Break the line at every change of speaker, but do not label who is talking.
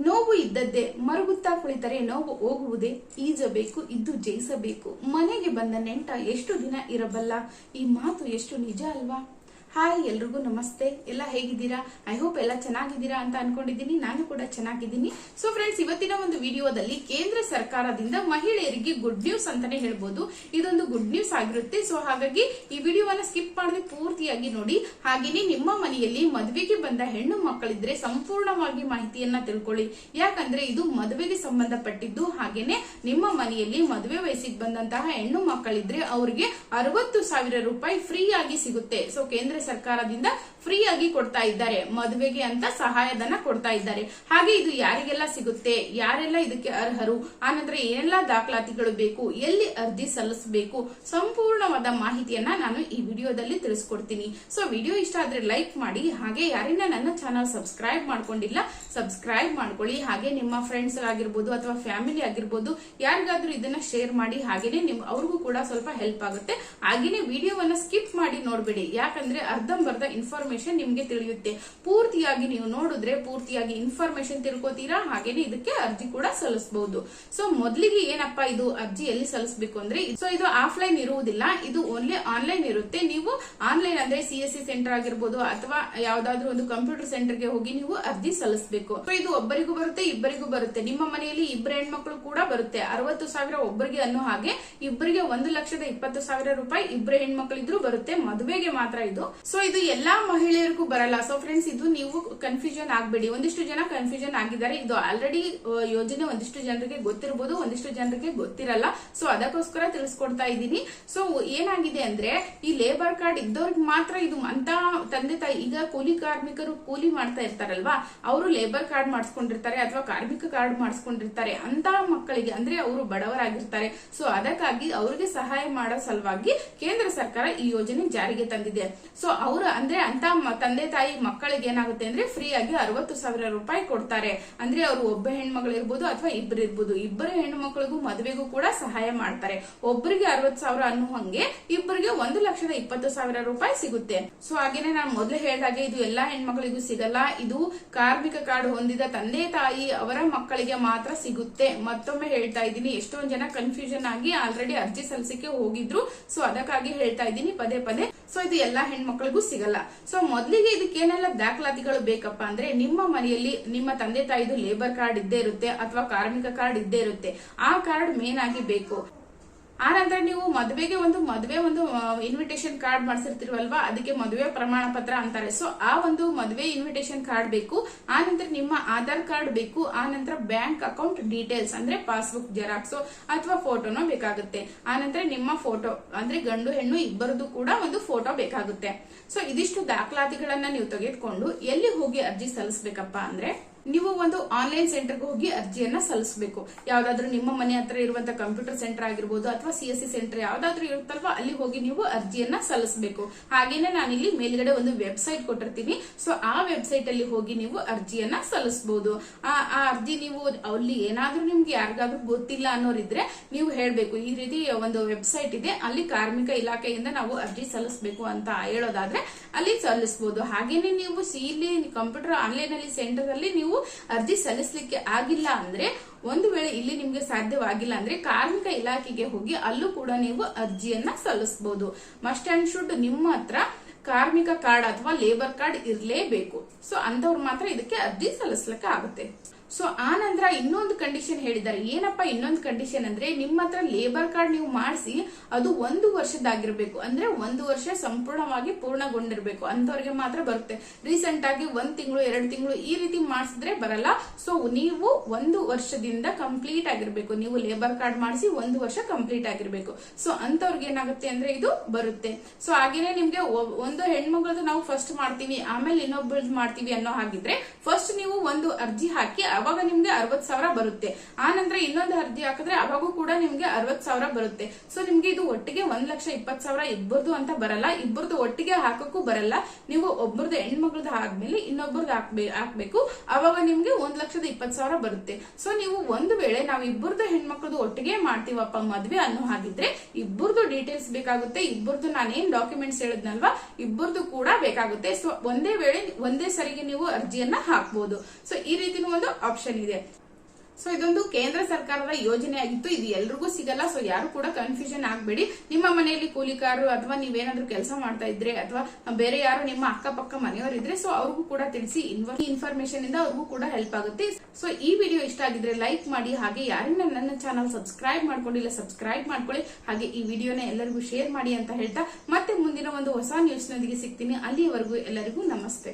ನೋವು ಇದ್ದದ್ದೇ ಮರುಗುತ್ತಾ ಕುಳಿತರೆ ನೋವು ಹೋಗುವುದೇ ಈಜಬೇಕು, ಇದ್ದು ಜಯಿಸಬೇಕು. ಮನೆಗೆ ಬಂದ ನೆಂಟ ಎಷ್ಟು ದಿನ ಇರಬಲ್ಲ? ಈ ಮಾತು ಎಷ್ಟು ನಿಜ ಅಲ್ವಾ? ಹಾಯ್, ಎಲ್ರಿಗೂ ನಮಸ್ತೆ. ಎಲ್ಲ ಹೇಗಿದ್ದೀರಾ? ಐ ಹೋಪ್ ಎಲ್ಲ ಚೆನ್ನಾಗಿದ್ದೀರಾ ಅಂತ ಅನ್ಕೊಂಡಿದ್ದೀನಿ. ನಾನು ಕೂಡ ಚೆನ್ನಾಗಿದ್ದೀನಿ. ಸೊ ಫ್ರೆಂಡ್ಸ್ ಇವತ್ತಿನ ಒಂದು ವಿಡಿಯೋದಲ್ಲಿ ಕೇಂದ್ರ ಸರ್ಕಾರದಿಂದ ಮಹಿಳೆಯರಿಗೆ ಗುಡ್ ನ್ಯೂಸ್ ಅಂತಾನೆ ಹೇಳ್ಬೋದು. ಇದೊಂದು ಗುಡ್ ನ್ಯೂಸ್ ಆಗಿರುತ್ತೆ. ಸೊ ಹಾಗಾಗಿ ಈ ವಿಡಿಯೋವನ್ನ ಸ್ಕಿಪ್ ಮಾಡದೆ ಪೂರ್ತಿಯಾಗಿ ನೋಡಿ. ಹಾಗೇನೆ ನಿಮ್ಮ ಮನೆಯಲ್ಲಿ ಮದುವೆಗೆ ಬಂದ ಹೆಣ್ಣು ಮಕ್ಕಳಿದ್ರೆ ಸಂಪೂರ್ಣವಾಗಿ ಮಾಹಿತಿಯನ್ನ ತಿಳ್ಕೊಳ್ಳಿ. ಯಾಕಂದ್ರೆ ಇದು ಮದುವೆಗೆ ಸಂಬಂಧಪಟ್ಟಿದ್ದು. ಹಾಗೇನೆ ನಿಮ್ಮ ಮನೆಯಲ್ಲಿ ಮದುವೆ ವಯಸ್ಸಿಗೆ ಬಂದಂತಹ ಹೆಣ್ಣು ಮಕ್ಕಳಿದ್ರೆ ಅವರಿಗೆ ಅರವತ್ತು ಸಾವಿರ ರೂಪಾಯಿ ಫ್ರೀ ಆಗಿ ಸಿಗುತ್ತೆ. ಸೊ ಕೇಂದ್ರ ಸರ್ಕಾರದಿಂದ ಫ್ರೀ ಆಗಿ ಕೊಡ್ತಾ ಇದ್ದಾರೆ, ಮದುವೆಗೆ ಅಂತ ಸಹಾಯಧನ ಕೊಡ್ತಾ ಇದ್ದಾರೆ. ಹಾಗೆ ಇದು ಯಾರಿಗೆಲ್ಲ ಸಿಗುತ್ತೆ, ಯಾರೆಲ್ಲ ಇದಕ್ಕೆ ಅರ್ಹರು, ಆನಂತರ ಏನೆಲ್ಲ ದಾಖಲಾತಿಗಳು ಬೇಕು, ಎಲ್ಲಿ ಅರ್ಜಿ ಸಲ್ಲಿಸಬೇಕು, ಸಂಪೂರ್ಣವಾದ ಮಾಹಿತಿಯನ್ನ ನಾನು ಈ ವಿಡಿಯೋದಲ್ಲಿ ತಿಳಿಸ್ಕೊಡ್ತೀನಿ. ಸೊ ವಿಡಿಯೋ ಇಷ್ಟ ಆದ್ರೆ ಲೈಕ್ ಮಾಡಿ, ಹಾಗೆ ಯಾರಿನ ನನ್ನ ಚಾನಲ್ ಸಬ್ಸ್ಕ್ರೈಬ್ ಮಾಡ್ಕೊಂಡಿಲ್ಲ, ಸಬ್ಸ್ಕ್ರೈಬ್ ಮಾಡ್ಕೊಳ್ಳಿ. ಹಾಗೆ ನಿಮ್ಮ ಫ್ರೆಂಡ್ಸ್ ಆಗಿರ್ಬೋದು ಅಥವಾ ಫ್ಯಾಮಿಲಿ ಆಗಿರ್ಬೋದು, ಯಾರಿಗಾದ್ರೂ ಇದನ್ನ ಶೇರ್ ಮಾಡಿ, ಹಾಗೇನೆ ನಿಮ್ ಅವ್ರಿಗೂ ಕೂಡ ಸ್ವಲ್ಪ ಹೆಲ್ಪ್ ಆಗುತ್ತೆ. ಹಾಗೇನೆ ವಿಡಿಯೋವನ್ನ ಸ್ಕಿಪ್ ಮಾಡಿ ನೋಡ್ಬೇಡಿ. ಯಾಕಂದ್ರೆ ಅರ್ಧಂಬರ್ಧ ಇನ್ಫಾರ್ಮೇಶನ್ ನಿಮ್ಗೆ ತಿಳಿಯುತ್ತೆ. ಪೂರ್ತಿಯಾಗಿ ನೀವು ನೋಡಿದ್ರೆ ಪೂರ್ತಿಯಾಗಿ ಇನ್ಫಾರ್ಮೇಶನ್ ತಿಳ್ಕೊತೀರಾ? ಹಾಗೇನೆ ಇದಕ್ಕೆ ಅರ್ಜಿ ಕೂಡ ಸಲ್ಲಿಸಬಹುದು ಸೊ ಮೊದಲಿಗೆ ಏನಪ್ಪಾ ಇದು ಅರ್ಜಿ ಎಲ್ಲಿ ಸಲ್ಲಿಸಬೇಕು ಅಂದ್ರೆ ಸೊ ಇದು ಆಫ್ಲೈನ್ ಇರುವುದಿಲ್ಲ. ಇದು ಓನ್ಲಿ ಆನ್ಲೈನ್ ಇರುತ್ತೆ. ನೀವು ಆನ್ಲೈನ್ ಅಂದ್ರೆ ಸಿ ಎಸ್ ಸಿ ಸೆಂಟರ್ ಆಗಿರ್ಬೋದು ಅಥವಾ ಯಾವ್ದಾದ್ರು ಒಂದು ಕಂಪ್ಯೂಟರ್ ಸೆಂಟರ್ಗೆ ಹೋಗಿ ನೀವು ಅರ್ಜಿ ಸಲ್ಲಿಸಬೇಕು. ಸೊ ಇದು ಒಬ್ಬರಿಗೂ ಬರುತ್ತೆ, ಇಬ್ಬರಿಗೂ ಬರುತ್ತೆ. ನಿಮ್ಮ ಮನೆಯಲ್ಲಿ ಇಬ್ಬರು ಹೆಣ್ಮಕ್ಳು ಕೂಡ ಬರುತ್ತೆ. ಅರವತ್ತು ಸಾವಿರ ಒಬ್ಬರಿಗೆ ಅನ್ನೋ ಹಾಗೆ ಇಬ್ಬರಿಗೆ ಒಂದು ಲಕ್ಷದ ಇಪ್ಪತ್ತು ಸಾವಿರ ರೂಪಾಯಿ ಇಬ್ಬರು ಹೆಣ್ಮಕ್ಳಿದ್ರು ಬರುತ್ತೆ. ಮದುವೆಗೆ ಮಾತ್ರ ಇದು ಸೊ ಇದು ಎಲ್ಲಾ ಮಹಿಳೆಯರಿಗೂ ಬರಲ್ಲ. ಸೊ ಫ್ರೆಂಡ್ಸ್ ಇದು ನೀವು ಕನ್ಫ್ಯೂಷನ್ ಆಗ್ಬೇಡಿ. ಒಂದಿಷ್ಟು ಜನ ಕನ್ಫ್ಯೂಷನ್ ಆಗಿದ್ದಾರೆ. ಇದು ಆಲ್ರೆಡಿ ಯೋಜನೆ ಒಂದಿಷ್ಟು ಜನರಿಗೆ ಗೊತ್ತಿರಬಹುದು ಒಂದಿಷ್ಟು ಜನರಿಗೆ ಗೊತ್ತಿರಲ್ಲ. ಸೊ ಅದಕ್ಕೋಸ್ಕರ ತಿಳಿಸ್ಕೊಡ್ತಾ ಇದ್ದೀನಿ. ಸೊ ಏನಾಗಿದೆ ಅಂದ್ರೆ, ಈ ಲೇಬರ್ ಕಾರ್ಡ್ ಇದ್ದವ್ರಿಗೆ ಮಾತ್ರ ಇದು ಅಂತ ತಂದೆ ತಾಯಿ, ಈಗ ಕೂಲಿ ಕಾರ್ಮಿಕರು ಕೂಲಿ ಮಾಡ್ತಾ ಇರ್ತಾರಲ್ವಾ, ಅವರು ಲೇಬರ್ ಕಾರ್ಡ್ ಮಾಡಿಸ್ಕೊಂಡಿರ್ತಾರೆ ಅಥವಾ ಕಾರ್ಮಿಕ ಕಾರ್ಡ್ ಮಾಡಿಸ್ಕೊಂಡಿರ್ತಾರೆ ಅಂತ ಮಕ್ಕಳಿಗೆ, ಅಂದ್ರೆ ಅವರು ಬಡವರಾಗಿರ್ತಾರೆ. ಸೊ ಅದಕ್ಕಾಗಿ ಅವರಿಗೆ ಸಹಾಯ ಮಾಡೋ ಸಲುವಾಗಿ ಕೇಂದ್ರ ಸರ್ಕಾರ ಈ ಯೋಜನೆ ಜಾರಿಗೆ ತಂದಿದೆ. ಸೊ ಅವರು ಅಂದ್ರೆ ಅಂತ ತಂದೆ ತಾಯಿ ಮಕ್ಕಳಿಗೆ ಏನಾಗುತ್ತೆ ಅಂದ್ರೆ ಫ್ರೀ ಆಗಿ ಅರವತ್ತು ಸಾವಿರ ರೂಪಾಯಿ ಕೊಡ್ತಾರೆ. ಅಂದ್ರೆ ಅವರು ಒಬ್ಬ ಹೆಣ್ಮಗಳು ಇರ್ಬೋದು ಅಥವಾ ಇಬ್ಬರು ಇರ್ಬೋದು. ಇಬ್ಬರು ಹೆಣ್ಮಕ್ಳಿಗೂ ಮದುವೆಗೂ ಕೂಡ ಸಹಾಯ ಮಾಡ್ತಾರೆ. ಒಬ್ಬರಿಗೆ ಅರವತ್ತು ಸಾವಿರ ಅನ್ನೋ ಹಂಗೆ ಇಬ್ಬರಿಗೆ ಒಂದು ಲಕ್ಷದ ಇಪ್ಪತ್ತು ಸಾವಿರ ರೂಪಾಯಿ ಸಿಗುತ್ತೆ. ಸೊ ಹಾಗೇನೆ ನಾನು ಮೊದಲು ಹೇಳಿದಾಗೆ ಇದು ಎಲ್ಲಾ ಹೆಣ್ಮಕ್ಳಿಗೂ ಸಿಗಲ್ಲ. ಇದು ಕಾರ್ಮಿಕ ಕಾರ್ಡ್ ಹೊಂದಿದ ತಂದೆ ತಾಯಿ ಅವರ ಮಕ್ಕಳಿಗೆ ಮಾತ್ರ ಸಿಗುತ್ತೆ. ಮತ್ತೊಮ್ಮೆ ಹೇಳ್ತಾ ಇದ್ದೀನಿ, ಎಷ್ಟೊಂದ್ ಜನ ಕನ್ಫ್ಯೂಷನ್ ಆಗಿ ಆಲ್ರೆಡಿ ಅರ್ಜಿ ಸಲ್ಲಿಸಿಕೆ ಹೋಗಿದ್ರು. ಸೊ ಅದಕ್ಕಾಗಿ ಹೇಳ್ತಾ ಇದ್ದೀನಿ, ಪದೇ ಪದೇ ಸೊ ಇದು ಎಲ್ಲಾ ಹೆಣ್ಮಕ್ಳಿಗೂ ಸಿಗಲ್ಲ. ಸೊ ಮೊದಲಿಗೆ ಇದಕ್ಕೇನೆಲ್ಲ ದಾಖಲಾತಿಗಳು ಬೇಕಪ್ಪ ಅಂದ್ರೆ ನಿಮ್ಮ ಮನೆಯಲ್ಲಿ ನಿಮ್ಮ ತಂದೆ ತಾಯಿದು ಲೇಬರ್ ಕಾರ್ಡ್ ಇದ್ದೇ ಇರುತ್ತೆ ಅಥವಾ ಕಾರ್ಮಿಕ ಕಾರ್ಡ್ ಇದ್ದೇ ಇರುತ್ತೆ. ಆ ಕಾರ್ಡ್ ಮೇನ್ ಆಗಿ ಬೇಕು. ಆ ನಂತರ ನೀವು ಮದುವೆಗೆ ಒಂದು, ಮದುವೆ ಒಂದು ಇನ್ವಿಟೇಷನ್ ಕಾರ್ಡ್ ಮಾಡಿಸಿರ್ತಿರುವಲ್ವಾ ಅದಕ್ಕೆ ಮದುವೆ ಪ್ರಮಾಣ ಪತ್ರ ಅಂತಾರೆ. ಸೊ ಆ ಒಂದು ಮದುವೆ ಇನ್ವಿಟೇಷನ್ ಕಾರ್ಡ್ ಬೇಕು. ಆ ನಂತರ ನಿಮ್ಮ ಆಧಾರ್ ಕಾರ್ಡ್ ಬೇಕು. ಆ ನಂತರ ಬ್ಯಾಂಕ್ ಅಕೌಂಟ್ ಡೀಟೇಲ್ಸ್, ಅಂದ್ರೆ ಪಾಸ್ಬುಕ್, ಜೆರಾಕ್ಸ್ ಅಥವಾ ಫೋಟೋನೋ ಬೇಕಾಗುತ್ತೆ. ಆ ನಂತರ ನಿಮ್ಮ ಫೋಟೋ, ಅಂದ್ರೆ ಗಂಡು, ಹೆಣ್ಣು ಇಬ್ಬರದು ಕೂಡ ಒಂದು ಫೋಟೋ ಬೇಕಾಗುತ್ತೆ. ಸೊ ಇದಿಷ್ಟು ದಾಖಲಾತಿಗಳನ್ನ ನೀವು ತೆಗೆದುಕೊಂಡು ಎಲ್ಲಿ ಹೋಗಿ ಅರ್ಜಿ ಸಲ್ಲಿಸಬೇಕಪ್ಪ ಅಂದ್ರೆ ನೀವು ಒಂದು ಆನ್ಲೈನ್ ಸೆಂಟರ್ಗೆ ಹೋಗಿ ಅರ್ಜಿಯನ್ನ ಸಲ್ಲಿಸಬೇಕು. ಯಾವ್ದಾದ್ರು ನಿಮ್ಮ ಮನೆ ಹತ್ರ ಇರುವಂತ ಕಂಪ್ಯೂಟರ್ ಸೆಂಟರ್ ಆಗಿರ್ಬೋದು ಅಥವಾ ಸಿ ಎಸ್ ಸಿ ಸೆಂಟರ್ ಯಾವ್ದಾದ್ರು ಇರುತ್ತಲ್ವಾ, ಅಲ್ಲಿ ಹೋಗಿ ನೀವು ಅರ್ಜಿಯನ್ನ ಸಲ್ಲಿಸಬೇಕು. ಹಾಗೇನೆ ನಾನಿಲ್ಲಿ ಮೇಲ್ಗಡೆ ಒಂದು ವೆಬ್ಸೈಟ್ ಕೊಟ್ಟಿರ್ತೀನಿ. ಸೊ ಆ ವೆಬ್ಸೈಟ್ ಅಲ್ಲಿ ಹೋಗಿ ನೀವು ಅರ್ಜಿಯನ್ನ ಸಲ್ಲಿಸಬಹುದು ಆ ಆ ಅರ್ಜಿ ನೀವು ಅಲ್ಲಿ ಏನಾದ್ರೂ ನಿಮ್ಗೆ ಯಾರಿಗಾದ್ರೂ ಗೊತ್ತಿಲ್ಲ ಅನ್ನೋರಿದ್ರೆ ನೀವು ಹೇಳ್ಬೇಕು. ಈ ರೀತಿ ಒಂದು ವೆಬ್ಸೈಟ್ ಇದೆ. ಅಲ್ಲಿ ಕಾರ್ಮಿಕ ಇಲಾಖೆಯಿಂದ ನಾವು ಅರ್ಜಿ ಸಲ್ಲಿಸಬೇಕು ಅಂತ ಹೇಳೋದಾದ್ರೆ ಅಲ್ಲಿ ಸಲ್ಲಿಸಬಹುದು ಹಾಗೇನೆ ನೀವು ಸಿ ಇಲ್ಲಿ ಕಂಪ್ಯೂಟರ್ ಆನ್ಲೈನ್ ಅಲ್ಲಿ ಸೆಂಟರ್ ಅಲ್ಲಿ ನೀವು ಅರ್ಜಿ ಸಲ್ಲಿಸಲಿಕ್ಕೆ ಆಗಿಲ್ಲ ಅಂದ್ರೆ, ಒಂದು ವೇಳೆ ಇಲ್ಲಿ ನಿಮ್ಗೆ ಸಾಧ್ಯವಾಗಿಲ್ಲ ಅಂದ್ರೆ ಕಾರ್ಮಿಕ ಇಲಾಖೆಗೆ ಹೋಗಿ ಅಲ್ಲೂ ಕೂಡ ನೀವು ಅರ್ಜಿಯನ್ನ ಸಲ್ಲಿಸಬಹುದು ಮಸ್ಟ್ ಅಂಡ್ ಶುಡ್ ನಿಮ್ಮ ಹತ್ರ ಕಾರ್ಮಿಕ ಕಾರ್ಡ್ ಅಥವಾ ಲೇಬರ್ ಕಾರ್ಡ್ ಇರಲೇಬೇಕು. ಸೊ ಅಂತವ್ರು ಮಾತ್ರ ಇದಕ್ಕೆ ಅರ್ಜಿ ಸಲ್ಲಿಸ್ಲಿಕ್ಕೆ ಆಗುತ್ತೆ. ಸೊ ಆ ನಂತರ ಇನ್ನೊಂದು ಕಂಡೀಷನ್ ಹೇಳಿದ್ದಾರೆ. ಏನಪ್ಪಾ ಇನ್ನೊಂದು ಕಂಡೀಷನ್ ಅಂದ್ರೆ ನಿಮ್ಮ ಹತ್ರ ಲೇಬರ್ ಕಾರ್ಡ್ ನೀವು ಮಾಡಿಸಿ, ಅದು ಒಂದು ವರ್ಷದಾಗಿರ್ಬೇಕು. ಅಂದ್ರೆ ಒಂದು ವರ್ಷ ಸಂಪೂರ್ಣವಾಗಿ ಪೂರ್ಣಗೊಂಡಿರ್ಬೇಕು. ಅಂತವ್ರಿಗೆ ಮಾತ್ರ ಬರುತ್ತೆ. ರೀಸೆಂಟ್ ಆಗಿ ಒಂದ್ ತಿಂಗಳು, ಎರಡು ತಿಂಗಳು ಈ ರೀತಿ ಮಾಡಿಸಿದ್ರೆ ಬರಲ್ಲ. ಸೊ ನೀವು ಒಂದು ವರ್ಷದಿಂದ ಕಂಪ್ಲೀಟ್ ಆಗಿರ್ಬೇಕು. ನೀವು ಲೇಬರ್ ಕಾರ್ಡ್ ಮಾಡಿಸಿ ಒಂದು ವರ್ಷ ಕಂಪ್ಲೀಟ್ ಆಗಿರ್ಬೇಕು. ಸೊ ಅಂತವ್ರಿಗೆ ಏನಾಗುತ್ತೆ ಅಂದ್ರೆ ಇದು ಬರುತ್ತೆ. ಸೊ ಹಾಗೇನೆ ನಿಮ್ಗೆ ಒಂದು ಹೆಣ್ಮಗಳದ್ದು ನಾವು ಫಸ್ಟ್ ಮಾಡ್ತೀವಿ, ಆಮೇಲೆ ಇನ್ನೊಬ್ಬಳದ್ದು ಮಾಡ್ತೀವಿ ಅನ್ನೋ ಹಾಗಿದ್ರೆ ಫಸ್ಟ್ ನೀವು ಒಂದು ಅರ್ಜಿ ಹಾಕಿ ಅವಾಗ ನಿಮ್ಗೆ ಅರವತ್ ಸಾವಿರ ಬರುತ್ತೆ. ಆ ಇನ್ನೊಂದು ಅರ್ಜಿ ಹಾಕಿದ್ರೆ ಅವಾಗೂ ಕೂಡ ನಿಮ್ಗೆ ಅರವತ್ ಸಾವಿರ ಬರುತ್ತೆ. ಸೊ ನಿಮ್ಗೆ ಇದು ಒಟ್ಟಿಗೆ ಒಂದ್ ಲಕ್ಷ ಇಪ್ಪತ್ ಸಾವಿರ ಇಬ್ಬರದು ಅಂತ ಬರಲ್ಲ. ಇಬ್ಬರದು ಒಟ್ಟಿಗೆ ಹಾಕಕ್ಕೂ ಬರಲ್ಲ. ನೀವು ಒಬ್ಬರದ ಹೆಣ್ಮಗಳದ್ದು ಆದ್ಮೇಲೆ ಇನ್ನೊಬ್ಬರದ್ದು ಹಾಕ್ಬೇ, ಹಾಕ್ಬೇಕು. ಅವಾಗ ನಿಮ್ಗೆ ಒಂದ್ ಲಕ್ಷದ ಇಪ್ಪತ್ ಸಾವಿರ ಬರುತ್ತೆ. ಸೊ ನೀವು ಒಂದು ವೇಳೆ ನಾವು ಇಬ್ಬರದು ಹೆಣ್ಮಕ್ಳದ್ದು ಒಟ್ಟಿಗೆ ಮಾಡ್ತೀವಪ್ಪ ಮದ್ವೆ ಅನ್ನೋ ಹಾಗಿದ್ರೆ ಇಬ್ಬರದು ಡೀಟೇಲ್ಸ್ ಬೇಕಾಗುತ್ತೆ. ಇಬ್ಬರದು ನಾನೇನ್ ಡಾಕ್ಯುಮೆಂಟ್ಸ್ ಹೇಳಿದ್ನಲ್ವಾ? ಇಬ್ಬರದು ಕೂಡ ಬೇಕಾಗುತ್ತೆ. ಸೊ ಒಂದೇ ವೇಳೆ ಒಂದೇ ಸರಿಗೆ ನೀವು ಅರ್ಜಿಯನ್ನ ಹಾಕ್ಬಹುದು ಸೊ ಈ ರೀತಿನೂ ಒಂದು ಆಪ್ಷನ್ ಇದೆ. ಸೊ ಇದೊಂದು ಕೇಂದ್ರ ಸರ್ಕಾರದ ಯೋಜನೆ ಆಗಿತ್ತು ಇದು ಎಲ್ರಿಗೂ ಸಿಗಲ್ಲ ಸೊ ಯಾರು ಕೂಡ ಕನ್ಫ್ಯೂಷನ್ ಆಗಬೇಡಿ. ನಿಮ್ಮ ಮನೆಯಲ್ಲಿ ಕೂಲಿಕಾರರು ಅಥವಾ ನೀವೇನಾದ್ರೂ ಕೆಲಸ ಮಾಡ್ತಾ ಇದ್ರೆ ಅಥವಾ ಬೇರೆ ಯಾರು ನಿಮ್ಮ ಅಕ್ಕಪಕ್ಕ ಮನೆಯವರಿದ್ರೆ ಸೊ ಅವ್ರಿಗೂ ಕೂಡ ತಿಳಿಸಿ ಇನ್ಫಾರ್ಮೇಶನ್ ಇಂದ ಅವ್ರಿಗೂ ಕೂಡ ಹೆಲ್ಪ್ ಆಗುತ್ತೆ. ಸೊ ಈ ವಿಡಿಯೋ ಇಷ್ಟ ಆಗಿದ್ರೆ ಲೈಕ್ ಮಾಡಿ, ಹಾಗೆ ಯಾರನ್ನ ನನ್ನ ಚಾನಲ್ ಸಬ್ಸ್ಕ್ರೈಬ್ ಮಾಡ್ಕೊಂಡಿಲ್ಲ ಸಬ್ಸ್ಕ್ರೈಬ್ ಮಾಡ್ಕೊಳ್ಳಿ. ಹಾಗೆ ಈ ವಿಡಿಯೋನ ಎಲ್ಲರಿಗೂ ಶೇರ್ ಮಾಡಿ ಅಂತ ಹೇಳ್ತಾ, ಮತ್ತೆ ಮುಂದಿನ ಒಂದು ಹೊಸ ನ್ಯೂಸ್ ನೊಂದಿಗೆ ಸಿಗ್ತೀನಿ. ಅಲ್ಲಿಯವರೆಗೂ ಎಲ್ಲರಿಗೂ ನಮಸ್ತೆ.